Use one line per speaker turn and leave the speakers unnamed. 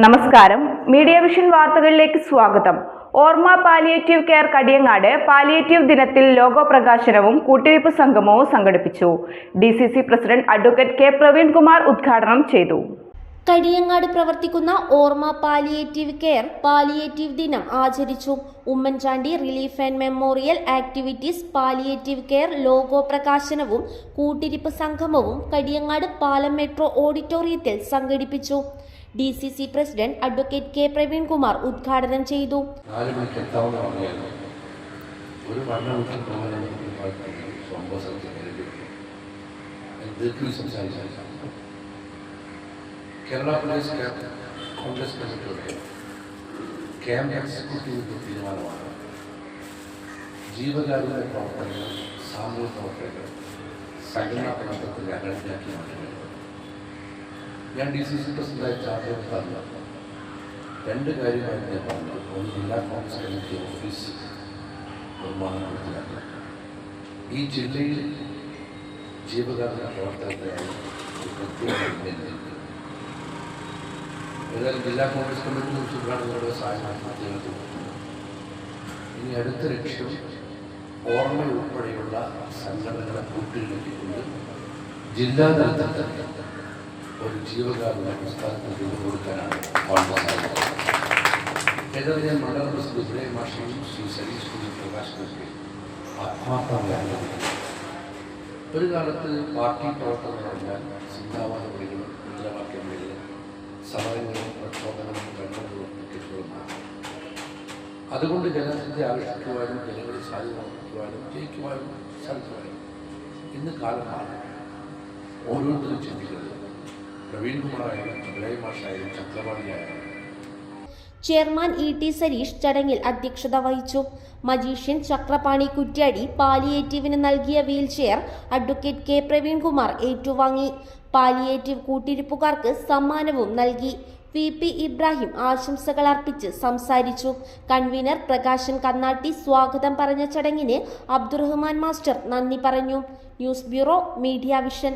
നമസ്കാരം. Media vision വാർത്തകളിലേക്ക് സ്വാഗതം. ഓർമ്മ പാലിയേറ്റീവ് കെയർ കടിയങ്ങാട് പാലിയേറ്റീവ് ദിനത്തിൽ ലോഗോ പ്രകാശനവും കൂട്ടിരിപ്പ് സംഗമവും സംഘടിപ്പിച്ചു. D C C president advocate K Praveen Kumar ഉദ്ഘാടനം ചെയ്തു.
കടിയങ്ങാട് പ്രവർത്തിക്കുന്ന ഓർമ്മ പാലിയേറ്റീവ് കെയർ പാലിയേറ്റീവ് ദിനം ആചരിച്ചു. Oommen Chandy relief and memorial activities palliative care logo പ്രകാശനവും കൂട്ടിരിപ്പ് സംഗമവും കടിയങ്ങാട് പാലം മെട്രോ ഓഡിറ്റോറിയത്തിൽ സംഘടിപ്പിച്ചു. D C C president advocate K Praveen Kumar ഉദ്ഘാടനം ചെയ്തു
നാല് മണിക്ക് എത്താവുന്ന പറഞ്ഞായിരുന്നു ഒരു പഠനത്തിൽ പോകാൻ സംഭവ സ്ഥലത്ത് ദീർഘ സംസാരിച്ചു കേരള പ്രദേശ് കോൺഗ്രസ് കമ്മിറ്റിയുടെ ക്യാമ്പ് എക്സിക്യൂട്ടീവ് തീരുമാനമാണ് ജീവകാരുണ്യ പ്രവർത്തനങ്ങൾ സാമൂഹ്യ പ്രവർത്തനങ്ങൾ സംഘടനാ പ്രവർത്തനത്തിൽ അകഴിഞ്ഞാക്കി മാറ്റുന്നത് ഞാൻ ഡി സി സി പ്രസിഡന്റായി ചാർജ് എടുത്താൽ രണ്ട് കാര്യമായിട്ട് ഞാൻ പറഞ്ഞു. ഒന്ന് ജില്ലാ കോൺഗ്രസ് കമ്മിറ്റി ഓഫീസ് നിർമ്മാണം നടത്തിയാണ്. ഈ ജില്ലയിൽ ജീവകാരുണ്യ പ്രവർത്തനത്തിനായി. ഏതായാലും ജില്ലാ കോൺഗ്രസ് കമ്മിറ്റി ഉദ്ഘാടനങ്ങളുടെ സഹായം ഇനി അടുത്ത ലക്ഷ്യം ഓർമ്മ ഉൾപ്പെടെയുള്ള സംഘടനകളെ കൂട്ടിയിണക്കിക്കൊണ്ട് ജില്ലാ തലത്തിൽ തന്നെ ഒരു ജീവകാരുണ്യ പുസ്തകത്തിന് രൂപം കൊടുക്കാനാണ്. ഏതായാലും ഞാൻ പ്രസിഡന്റ് ഇബ്രാഹിം മാഷയും ശ്രീ സതീഷ് കുഞ്ഞു പ്രകാശനൊക്കെ ഒരു കാലത്ത് പാർട്ടി പ്രവർത്തനം പറഞ്ഞാൽ ചിന്താവാദ വിളികളും മുദ്രാവാക്യം വിളികളും സമരങ്ങളും പ്രക്ഷോഭങ്ങളും കണ്ടുകളും ടിക്കറ്റുകളുമാണ് അതുകൊണ്ട് ജനത്തെ ആകർഷിക്കുവാനും ജനങ്ങളെ സാധ്യമാക്കുവാനും ജയിക്കുവാനും സാധിക്കുവാനും ഇന്ന് കാലമാണ് ഓരോരുത്തരും ചിന്തിക്കുന്നത് Praveen
chairman E T Sareesh ചടങ്ങിൽ അധ്യക്ഷത വഹിച്ചു. മജീഷ്യൻ ചക്രപാണി കുറ്റ്യാടി പാലിയേറ്റീവിന് നൽകിയ വീൽചെയർ അഡ്വക്കേറ്റ് കെ പ്രവീൺകുമാർ ഏറ്റുവാങ്ങി. പാലിയേറ്റീവ് കൂട്ടിരിപ്പുകാർക്ക് സമ്മാനവും നൽകി. വി പി ഇബ്രാഹിം ആശംസകൾ അർപ്പിച്ച് സംസാരിച്ചു. കൺവീനർ പ്രകാശൻ കന്നാട്ടി സ്വാഗതം പറഞ്ഞ ചടങ്ങിന് അബ്ദുറഹ്മാൻ മാസ്റ്റർ നന്ദി പറഞ്ഞു. News bureau media vision.